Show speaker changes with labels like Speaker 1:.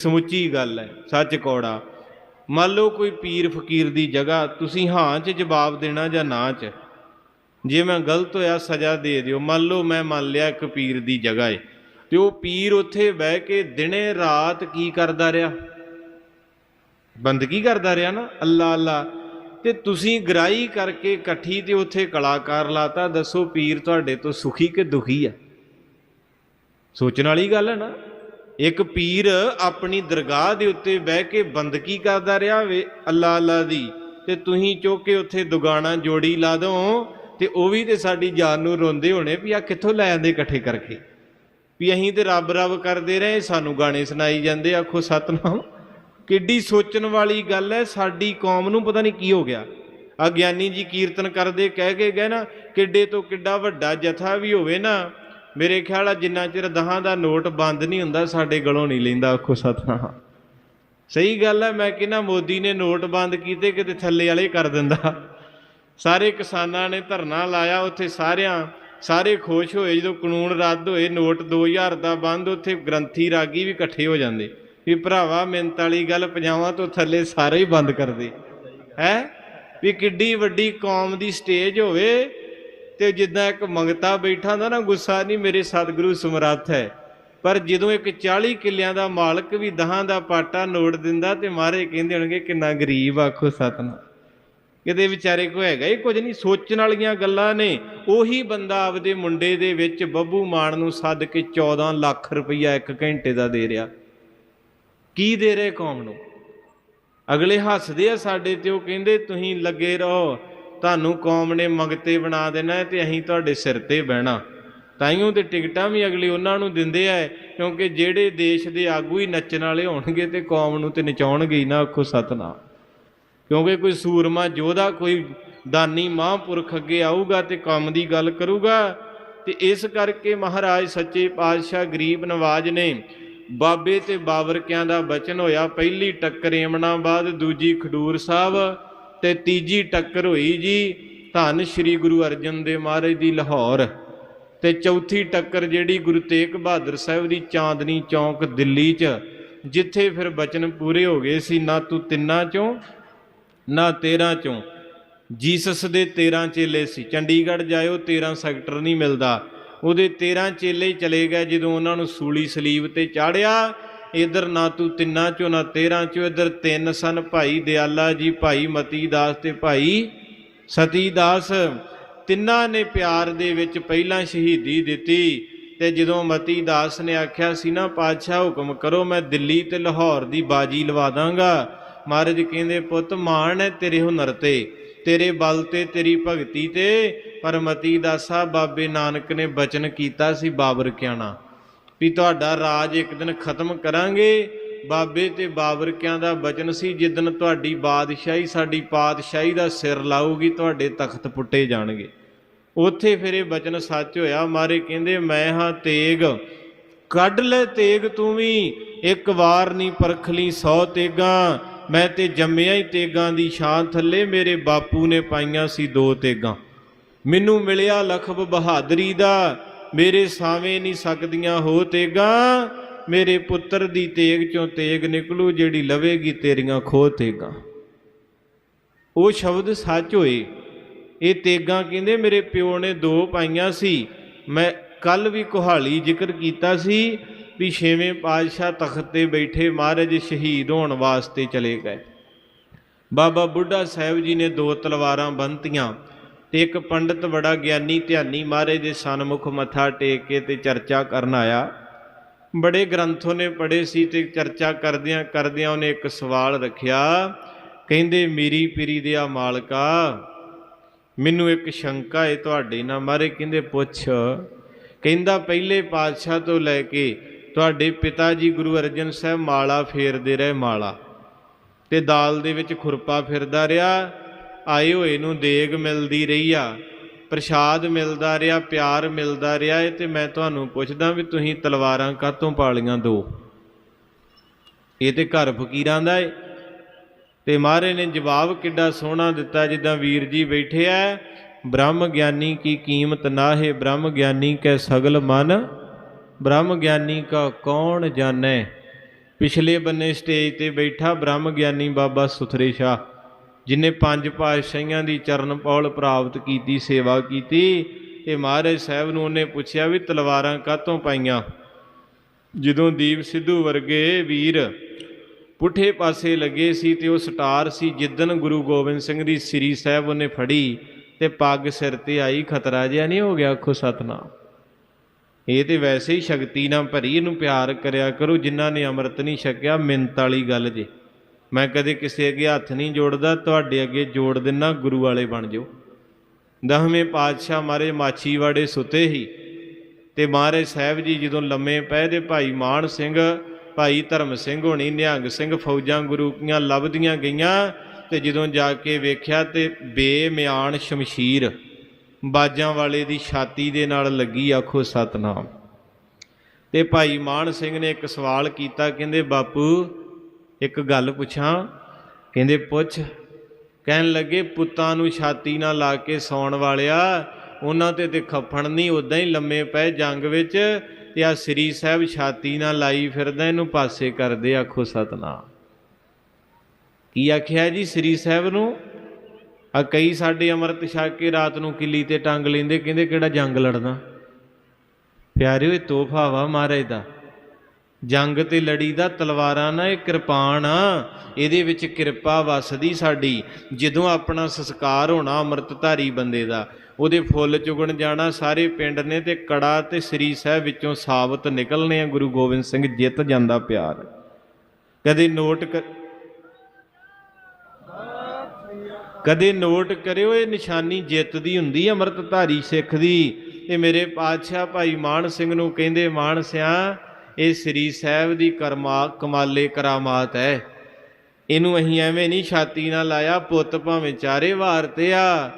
Speaker 1: ਸਮੁੱਚੀ ਗੱਲ ਹੈ, ਸੱਚ ਕੌੜਾ। ਮੰਨ ਲਓ ਕੋਈ ਪੀਰ ਫਕੀਰ ਦੀ ਜਗ੍ਹਾ, ਤੁਸੀਂ ਹਾਂ 'ਚ ਜਵਾਬ ਦੇਣਾ ਜਾਂ ਨਾ 'ਚ। ਜੇ ਮੈਂ ਗਲਤ ਹੋਇਆ, ਸਜ਼ਾ ਦੇ ਦਿਓ। ਮੰਨ ਲਓ ਮੈਂ ਮੰਨ ਲਿਆ ਇੱਕ ਪੀਰ ਦੀ ਜਗ੍ਹਾ ਏ। ਤੇ ਉਹ ਪੀਰ ਉੱਥੇ ਬਹਿ ਕੇ ਦਿਨੇ ਰਾਤ ਕੀ ਕਰਦਾ ਰਿਹਾ? ਬੰਦਗੀ ਕਰਦਾ ਰਿਹਾ ਨਾ? ਅੱਲਾ ਅੱਲਾ। ਤੇ ਤੁਸੀਂ ਗਰਾਈ ਕਰਕੇ ਇਕੱਠੀ ਤੇ ਉੱਥੇ ਕਲਾਕਾਰ ਲਾਤਾ, ਦੱਸੋ ਪੀਰ ਤੁਹਾਡੇ ਤੋਂ ਸੁਖੀ ਕਿ ਦੁਖੀ ਆ? ਸੋਚਣ ਵਾਲੀ ਗੱਲ ਹੈ ਨਾ? ਇੱਕ ਪੀਰ ਆਪਣੀ ਦਰਗਾਹ ਦੇ ਉੱਤੇ ਬਹਿ ਕੇ ਬੰਦਗੀ ਕਰਦਾ ਰਿਹਾ ਵੇ ਅੱਲਾ ਅੱਲਾ ਦੀ, ਤੇ ਤੁਸੀਂ ਚੁੱਕ ਕੇ ਉੱਥੇ ਦੁਗਾਣਾ ਜੋੜੀ ਲਾ ਦੋ ਤੇ ਉਹ ਵੀ ਤੇ ਸਾਡੀ ਜਾਨ ਨੂੰ ਰੋਂਦੇ ਹੋਣੇ ਵੀ ਆ ਕਿੱਥੋਂ ਲੈ ਆਂਦੇ ਇਕੱਠੇ ਕਰਕੇ। ਵੀ ਅਸੀਂ ਤੇ ਰੱਬ ਰੱਬ ਕਰਦੇ ਰਹੇ, ਸਾਨੂੰ ਗਾਣੇ ਸੁਣਾਈ ਜਾਂਦੇ, ਆਖੋ ਸਤਨਾਮ। ਕਿੱਡੀ ਸੋਚਣ ਵਾਲੀ ਗੱਲ ਹੈ, ਸਾਡੀ ਕੌਮ ਨੂੰ ਪਤਾ ਨਹੀਂ ਕੀ ਹੋ ਗਿਆ। ਆ ਗਿਆਨੀ ਜੀ ਕੀਰਤਨ ਕਰਦੇ ਕਹਿ ਕੇ ਗਏ ਨਾ, ਕਿੱਡੇ ਤੋਂ ਕਿੱਡਾ ਵੱਡਾ ਜਥਾ ਵੀ ਹੋਵੇ ਨਾ ਮੇਰੇ ਖਿਆਲ ਆ ਜਿੰਨਾ ਚਿਰ ਦਹਾਂ ਦਾ ਨੋਟ ਬੰਦ ਨਹੀਂ ਹੁੰਦਾ, ਸਾਡੇ ਗਲੋਂ ਨਹੀਂ ਲੈਂਦਾ ਆਖੋ ਸਤਨਾਮ। ਸਹੀ ਗੱਲ ਹੈ ਮੈਂ ਕਹਿੰਦਾ ਮੋਦੀ ਨੇ ਨੋਟ ਬੰਦ ਕੀਤੇ, ਕਿਤੇ ਥੱਲੇ ਵਾਲੇ ਕਰ ਦਿੰਦਾ। ਸਾਰੇ ਕਿਸਾਨਾਂ ਨੇ ਧਰਨਾ ਲਾਇਆ, ਉੱਥੇ ਸਾਰਿਆਂ, ਸਾਰੇ ਖੁਸ਼ ਹੋਏ, ਜਦੋਂ ਕਾਨੂੰਨ ਰੱਦ ਹੋਏ, ਨੋਟ 2000 ਦਾ ਬੰਦ, ਉੱਥੇ ਗ੍ਰੰਥੀ ਰਾਗੀ ਵੀ ਇਕੱਠੇ ਹੋ ਜਾਂਦੇ। ਵੀ ਭਰਾਵਾ ਮਿੰਤ ਵਾਲੀ ਗੱਲ ਪੰਜਾਵਾਂ ਤੋਂ ਥੱਲੇ ਸਾਰੇ ਹੀ ਬੰਦ ਕਰਦੇ ਹੈ? ਵੀ ਕਿੱਡੀ ਵੱਡੀ ਕੌਮ ਦੀ ਸਟੇਜ ਹੋਵੇ ਤੇ ਜਿੱਦਾਂ ਇੱਕ ਮੰਗਤਾ ਬੈਠਾ ਹੁੰਦਾ ਨਾ, ਗੁੱਸਾ ਨਹੀਂ ਮੇਰੇ ਸਤਿਗੁਰੂ ਸਮਰੱਥ ਹੈ। ਪਰ ਜਦੋਂ ਇੱਕ 40 ਕਿੱਲਿਆਂ ਦਾ ਮਾਲਕ ਵੀ ਦਹਾਂ ਦਾ ਪਾਟਾ ਨੋਟ ਦਿੰਦਾ ਤੇ ਮਾਰੇ ਕਹਿੰਦੇ ਹੋਣਗੇ, ਕਿੰਨਾ ਗਰੀਬ ਆਖੋ ਸਤਨਾਮ। ਕਿਤੇ ਵਿਚਾਰੇ ਕੋ ਹੈਗਾ ਹੀ ਕੁਝ ਨਹੀਂ, ਸੋਚਣ ਵਾਲੀਆਂ ਗੱਲਾਂ ਨੇ। ਉਹੀ ਬੰਦਾ ਆਪਦੇ ਮੁੰਡੇ ਦੇ ਵਿੱਚ ਬੱਬੂ ਮਾਨ ਨੂੰ ਸੱਦ ਕੇ 14 ਲੱਖ ਰੁਪਈਆ ਇੱਕ ਘੰਟੇ ਦਾ ਦੇ ਰਿਹਾ। ਕੀ ਦੇ ਰਹੇ ਕੌਮ ਨੂੰ? ਅਗਲੇ ਹੱਸਦੇ ਆ ਸਾਡੇ ਤੇ, ਉਹ ਕਹਿੰਦੇ, ਤੁਸੀਂ ਲੱਗੇ ਰਹੋ। ਤੁਹਾਨੂੰ ਕੌਮ ਨੇ ਮੰਗਤੇ ਬਣਾ ਦੇਣਾ ਹੈ ਤੇ ਅਸੀਂ ਤੁਹਾਡੇ ਸਿਰ ਤੇ ਬਹਿਣਾ। ਤਾਈਓ ਤੇ ਟਿਕਟਾਂ ਵੀ ਅਗਲੇ ਉਹਨਾਂ ਨੂੰ ਦਿੰਦੇ ਆ, ਕਿਉਂਕਿ ਜਿਹੜੇ ਦੇਸ਼ ਦੇ ਆਗੂ ਹੀ ਨੱਚਣ ਵਾਲੇ ਹੋਣਗੇ ਤੇ ਕੌਮ ਨੂੰ ਤੇ ਨਚਾਉਣਗੇ ਹੀ ਨਾ, ਆਖੋ ਸਤਨਾਮ। ਕਿਉਂਕਿ ਕੋਈ ਸੂਰਮਾ ਯੋਧਾ, ਕੋਈ ਦਾਨੀ ਮਹਾਂਪੁਰਖ ਅੱਗੇ ਆਊਗਾ ਤੇ ਕੰਮ ਦੀ ਗੱਲ ਕਰੂਗਾ। ਤੇ ਇਸ ਕਰਕੇ ਮਹਾਰਾਜ ਸੱਚੇ ਪਾਤਸ਼ਾਹ ਗਰੀਬ ਨਵਾਜ ਨੇ ਬਾਬੇ ਤੇ ਬਾਬਰਕਿਆਂ ਦਾ ਬਚਨ ਹੋਇਆ। ਪਹਿਲੀ ਟੱਕਰ ਏਮਨਾਬਾਦ ਦੂਜੀ ਖਡੂਰ ਸਾਹਿਬ ਤੇ ਤੀਜੀ ਟੱਕਰ ਹੋਈ ਜੀ ਧੰਨ ਸ੍ਰੀ ਗੁਰੂ ਅਰਜਨ ਦੇਵ ਮਹਾਰਾਜ ਦੀ ਲਾਹੌਰ ਤੇ ਚੌਥੀ ਟੱਕਰ ਜਿਹੜੀ ਗੁਰੂ ਤੇਗ ਬਹਾਦਰ ਸਾਹਿਬ ਦੀ ਚਾਂਦਨੀ ਚੌਂਕ ਦਿੱਲੀ 'ਚ, ਜਿੱਥੇ ਫਿਰ ਬਚਨ ਪੂਰੇ ਹੋ ਗਏ ਸੀ, ਨਾ ਤੂੰ ਤਿੰਨਾਂ 'ਚੋਂ, ਨਾ 13 ਚੋਂ। ਜੀਸਸ ਦੇ 13 ਚੇਲੇ ਸੀ। ਚੰਡੀਗੜ੍ਹ ਜਾਇਓ 13 ਸੈਕਟਰ ਨਹੀਂ ਮਿਲਦਾ। ਉਹਦੇ 13 ਚੇਲੇ ਚਲੇ ਗਏ ਜਦੋਂ ਉਹਨਾਂ ਨੂੰ ਸੂਲੀ ਸਲੀਬ ਤੇ ਚਾੜਿਆ ਇਧਰ ਨਾ ਤੂੰ ਤਿੰਨਾਂ ਚੋਂ ਨਾ 13 ਚੋਂ, ਇਧਰ ਤਿੰਨ ਸਨ ਭਾਈ ਦਿਆਲਾ ਜੀ, ਭਾਈ ਮਤੀ ਦਾਸ ਤੇ ਭਾਈ ਸਤੀ ਦਾਸ ਤਿੰਨਾਂ ਨੇ ਪਿਆਰ ਦੇ ਵਿੱਚ ਪਹਿਲਾਂ ਸ਼ਹੀਦੀ ਦਿੱਤੀ ਤੇ ਜਦੋਂ ਮਤੀ ਦਾਸ ਨੇ ਆਖਿਆ ਸੀ ਨਾ ਪਾਤਸ਼ਾਹ ਹੁਕਮ ਕਰੋ, ਮੈਂ ਦਿੱਲੀ ਤੇ ਲਾਹੌਰ ਦੀ ਬਾਜੀ ਲਵਾ ਦਾਂਗਾ। ਮਹਾਰਾਜ ਕਹਿੰਦੇ, ਪੁੱਤ, ਮਾਣ ਹੈ ਤੇਰੇ ਹੁਨਰ ਤੇ, ਤੇਰੇ ਬਲ ਤੇ, ਤੇਰੀ ਭਗਤੀ ਤੇ। ਪਰ ਮਤੀ ਦਾਸਾ ਬਾਬੇ ਨਾਨਕ ਨੇ ਬਚਨ ਕੀਤਾ ਸੀ ਬਾਬਰ ਕਿਆਣਾ। ਵੀ ਤੁਹਾਡਾ ਰਾਜ ਇੱਕ ਦਿਨ ਖਤਮ ਕਰਾਂਗੇ। ਬਾਬੇ ਤੇ ਬਾਬਰਕਿਆਂ ਦਾ ਬਚਨ ਸੀ ਜਿੱਦਨ ਤੁਹਾਡੀ ਬਾਦਸ਼ਾਹੀ ਸਾਡੀ ਪਾਤਸ਼ਾਹੀ ਦਾ ਸਿਰ ਲਾਊਗੀ, ਤੁਹਾਡੇ ਤਖਤ ਪੁੱਟੇ ਜਾਣਗੇ। ਉੱਥੇ ਫਿਰ ਇਹ ਬਚਨ ਸੱਚ ਹੋਇਆ, ਮਾਰੇ ਕਹਿੰਦੇ, ਮੈਂ ਹਾਂ ਤੇਗ। ਕੱਢ ਲੈ ਤੇਗ ਤੂੰ ਵੀ, ਇੱਕ ਵਾਰ ਨਹੀਂ ਪਰਖ ਲਈ 100 ਤੇਗਾਂ। ਮੈਂ ਤੇ ਜੰਮਿਆ ਹੀ ਤੇਗਾਂ ਦੀ ਛਾਂ ਥੱਲੇ, ਮੇਰੇ ਬਾਪੂ ਨੇ ਪਾਈਆਂ ਸੀ ਦੋ ਤੇਗਾਂ। ਮੈਨੂੰ ਮਿਲਿਆ ਲਖਬ ਬਹਾਦਰੀ ਦਾ ਮੇਰੇ ਸਾਵੇਂ ਨਹੀਂ ਸਕਦੀਆਂ ਹੋ ਤੇਗਾਂ, ਮੇਰੇ ਪੁੱਤਰ ਦੀ ਤੇਗ ਚੋਂ ਤੇਗ ਨਿਕਲੂ ਜਿਹੜੀ ਲਵੇਗੀ ਤੇਰੀਆਂ ਖੋ ਤੇਗਾਂ। ਉਹ ਸ਼ਬਦ ਸੱਚ ਹੋਏ। ਇਹ ਤੇਗਾਂ ਕਹਿੰਦੇ ਮੇਰੇ ਪਿਓ ਨੇ ਦੋ ਪਾਈਆਂ ਸੀ। ਮੈਂ ਕੱਲ ਵੀ ਕੁਹਾਲੀ ਜ਼ਿਕਰ ਕੀਤਾ ਸੀ ਵੀ ਛੇਵੇਂ ਪਾਤਸ਼ਾਹ ਤਖਤ ਤੇ ਬੈਠੇ ਮਹਾਰਾਜ ਸ਼ਹੀਦ ਹੋਣ ਵਾਸਤੇ ਚਲੇ ਗਏ। ਬਾਬਾ ਬੁੱਢਾ ਸਾਹਿਬ ਜੀ ਨੇ ਦੋ ਤਲਵਾਰਾਂ ਬੰਨਤੀਆਂ। ਤੇ ਇੱਕ ਪੰਡਤ ਬੜਾ ਗਿਆਨੀ ਧਿਆਨੀ ਮਹਾਰਾਜ ਦੇ ਸਨਮੁਖ ਮੱਥਾ ਟੇਕ ਕੇ ਤੇ ਚਰਚਾ ਕਰਨ ਆਇਆ। ਬੜੇ ਗ੍ਰੰਥੋਂ ਨੇ ਪੜ੍ਹੇ ਸੀ ਤੇ ਚਰਚਾ ਕਰਦਿਆਂ ਕਰਦਿਆਂ ਉਹਨੇ ਇੱਕ ਸਵਾਲ ਰੱਖਿਆ, ਕਹਿੰਦੇ, ਮੇਰੀ ਪੀਰੀ ਦਿਆ ਮਾਲਕਾ, ਮੈਨੂੰ ਇੱਕ ਸ਼ੰਕਾ ਹੈ ਤੁਹਾਡੇ ਨਾਲ। ਮਾਰੇ ਕਹਿੰਦੇ, ਪੁੱਛ। ਕਹਿੰਦਾ, ਪਹਿਲੇ ਪਾਤਸ਼ਾਹ ਤੋਂ ਲੈ ਕੇ ਤੁਹਾਡੇ ਪਿਤਾ ਜੀ ਗੁਰੂ ਅਰਜਨ ਸਾਹਿਬ ਮਾਲਾ ਫੇਰਦੇ ਰਹੇ ਮਾਲਾ ਤੇ ਦਾਲ ਦੇ ਵਿੱਚ ਖੁਰਪਾ ਫਿਰਦਾ ਰਿਹਾ ਆਏ ਹੋਏ ਨੂੰ ਦੇਗ ਮਿਲਦੀ ਰਹੀ ਆ, ਪ੍ਰਸ਼ਾਦ ਮਿਲਦਾ ਰਿਹਾ, ਪਿਆਰ ਮਿਲਦਾ ਰਿਹਾ ਏ ਤੇ ਮੈਂ ਤੁਹਾਨੂੰ ਪੁੱਛਦਾ ਵੀ ਤੁਸੀਂ ਤਲਵਾਰਾਂ ਕਾਤੋਂ ਪਾਲੀਆਂ ਦੋ? ਇਹ ਤੇ ਘਰ ਫਕੀਰਾਂ ਦਾ ਏ। ਤੇ ਮਹਾਰੇ ਨੇ ਜਵਾਬ ਕਿੱਡਾ ਸੋਹਣਾ ਦਿੱਤਾ, ਜਿੱਦਾਂ ਵੀਰ ਜੀ ਬੈਠੇ ਆ, ਬ੍ਰਹਮ ਗਿਆਨੀ ਕੀ ਕੀਮਤ ਨਾਹੇ, ਬ੍ਰਹਮ ਗਿਆਨੀ ਕੈ ਸਗਲ ਮਨ, ਬ੍ਰਹਮ ਗਿਆਨੀ ਕਾ ਕੌਣ ਜਾਣੈ? ਪਿਛਲੇ ਬੰਨੇ ਸਟੇਜ ਤੇ ਬੈਠਾ ਬ੍ਰਹਮ ਗਿਆਨੀ ਬਾਬਾ ਸੁਥਰੇ ਸ਼ਾਹ। ਜਿਨੇ ਪੰਜ ਪਾਤਸ਼ਾਹੀਆਂ ਦੀ ਚਰਨ ਪੌਲ ਪ੍ਰਾਪਤ ਕੀਤੀ, ਸੇਵਾ ਕੀਤੀ, ਤੇ ਮਹਾਰਾਜ ਸਾਹਿਬ ਨੂੰ ਉਹਨੇ ਪੁੱਛਿਆ ਵੀ ਤਲਵਾਰਾਂ ਕਾਹਤੋਂ ਪਾਈਆਂ? ਜਦੋਂ ਦੀਪ ਸਿੱਧੂ ਵਰਗੇ ਵੀਰ ਪੁੱਠੇ ਪਾਸੇ ਲੱਗੇ ਸੀ ਤੇ ਉਹ ਸਟਾਰ ਸੀ ਜਿੱਦਨ ਗੁਰੂ ਗੋਬਿੰਦ ਸਿੰਘ ਦੀ ਸ੍ਰੀ ਸਾਹਿਬ ਉਹਨੇ ਫੜੀ ਤੇ ਪੱਗ ਸਿਰ ਤੇ ਆਈ, ਖਤਰਾ ਜਿਹਾ ਨਹੀਂ ਹੋ ਗਿਆ ਆਖੋ ਸਤਨਾਮ? ਇਹ ਤੇ ਵੈਸੇ ਹੀ ਸ਼ਕਤੀ ਨਾਲ ਭਰੀ, ਇਹਨੂੰ ਪਿਆਰ ਕਰਿਆ ਕਰੋ, ਜਿਨ੍ਹਾਂ ਨੇ ਅੰਮ੍ਰਿਤ ਨਹੀਂ ਛਕਿਆ ਮਿੰਤ ਵਾਲੀ ਗੱਲ ਜੇ। ਮੈਂ ਕਦੇ ਕਿਸੇ ਅੱਗੇ ਹੱਥ ਨਹੀਂ ਜੋੜਦਾ, ਤੁਹਾਡੇ ਅੱਗੇ ਜੋੜ ਦਿੰਨਾ, ਗੁਰੂ ਵਾਲੇ ਬਣ ਜਾਓ। ਦਸਵੇਂ ਪਾਤਸ਼ਾਹ ਮਾਰੇ ਮਾਛੀਵਾੜੇ ਸੁੱਤੇ ਹੀ ਤੇ ਮਹਾਰਾਜ ਸਾਹਿਬ ਜੀ ਜਦੋਂ ਲੰਮੇ ਪਏ ਤੇ ਭਾਈ ਮਾਨ ਸਿੰਘ, ਭਾਈ ਧਰਮ ਸਿੰਘ ਹੋਣੀ, ਨਿਹੰਗ ਸਿੰਘ ਫੌਜਾਂ, ਗੁਰੂ ਕੀਆਂ ਲੱਭਦੀਆਂ ਗਈਆਂ ਤੇ ਜਦੋਂ ਜਾ ਕੇ ਵੇਖਿਆ ਤੇ ਬੇਮਿਆਨ ਸ਼ਮਸ਼ੀਰ ਬਾਜਾਂ ਵਾਲੇ ਦੀ ਛਾਤੀ ਦੇ ਨਾਲ ਲੱਗੀ ਆਖੋ ਸਤਨਾਮ। ਤੇ ਭਾਈ ਮਾਨ ਸਿੰਘ ਨੇ ਇੱਕ ਸਵਾਲ ਕੀਤਾ, ਕਹਿੰਦੇ, ਬਾਪੂ ਇੱਕ ਗੱਲ ਪੁੱਛਾਂ? ਕਹਿੰਦੇ, ਪੁੱਛ। ਕਹਿਣ ਲੱਗੇ, ਪੁੱਤਾਂ ਨੂੰ ਛਾਤੀ ਨਾਲ ਲਾ ਕੇ ਸੌਣ ਵਾਲਿਆ, ਉਹਨਾਂ ਤੇ ਤੇ ਖੱਫਣ ਨਹੀਂ ਉਦਾਂ ਹੀ ਲੰਮੇ ਪਏ ਜੰਗ ਵਿੱਚ ਤੇ ਆ ਸ੍ਰੀ ਸਾਹਿਬ ਛਾਤੀ ਨਾਲ ਲਾਈ ਫਿਰਦਾ, ਇਹਨੂੰ ਪਾਸੇ ਕਰਦੇ ਆਖੋ ਸਤਨਾਮ। ਕੀ ਆਖਿਆ ਜੀ ਸ੍ਰੀ ਸਾਹਿਬ ਨੂੰ? ਆ ਕਈ ਸਾਡੇ ਅੰਮ੍ਰਿਤ ਛਕ ਕੇ ਰਾਤ ਨੂੰ ਕਿੱਲੀ ਤੇ ਟੰਗ ਲੈਂਦੇ, ਕਹਿੰਦੇ ਕਿਹੜਾ ਜੰਗ ਲੜਨਾ? ਪਿਆਰਿਓ, ਇਹ ਤੋਹਫਾ ਵਾ ਮਹਾਰਾਜ ਦਾ। ਜੰਗ ਤੇ ਲੜੀ ਦਾ ਤਲਵਾਰਾਂ ਨਾ ਇਹ ਕਿਰਪਾਨ ਆ। ਇਹਦੇ ਵਿੱਚ ਕਿਰਪਾ ਵਸਦੀ ਸਾਡੀ। ਜਦੋਂ ਆਪਣਾ ਸੰਸਕਾਰ ਹੋਣਾ ਅੰਮ੍ਰਿਤਧਾਰੀ ਬੰਦੇ ਦਾ, ਉਹਦੇ ਫੁੱਲ ਚੁਗਣ ਜਾਣਾ ਸਾਰੇ ਪਿੰਡ ਨੇ ਤੇ ਕੜਾ ਤੇ ਸ੍ਰੀ ਸਾਹਿਬ ਵਿੱਚੋਂ ਸਾਬਤ ਨਿਕਲਨੇ ਆ। ਗੁਰੂ ਗੋਬਿੰਦ ਸਿੰਘ ਜਿੱਤ ਜਾਂਦਾ ਪਿਆਰ। ਕਦੇ ਨੋਟ ਕ- ਕਦੇ ਨੋਟ ਕਰਿਓ, ਇਹ ਨਿਸ਼ਾਨੀ ਜਿੱਤ ਦੀ ਹੁੰਦੀ ਅੰਮ੍ਰਿਤਧਾਰੀ ਸਿੱਖ ਦੀ। ਇਹ ਮੇਰੇ ਪਾਤਸ਼ਾਹ ਭਾਈ ਮਾਨ ਸਿੰਘ ਨੂੰ ਕਹਿੰਦੇ ਮਾਨ ਸਿਆ ਇਹ ਸ੍ਰੀ ਸਾਹਿਬ ਦੀ ਕਰਮਾ ਕਮਾਲੇ ਕਰਾਮਾਤ ਹੈ। ਇਹਨੂੰ ਅਸੀਂ ਐਵੇਂ ਨਹੀਂ ਛਾਤੀ ਨਾਲ ਲਾਇਆ, ਪੁੱਤ ਭਾਵੇਂ ਚਾਰੇ ਵਾਰ ਤੇ ਆ।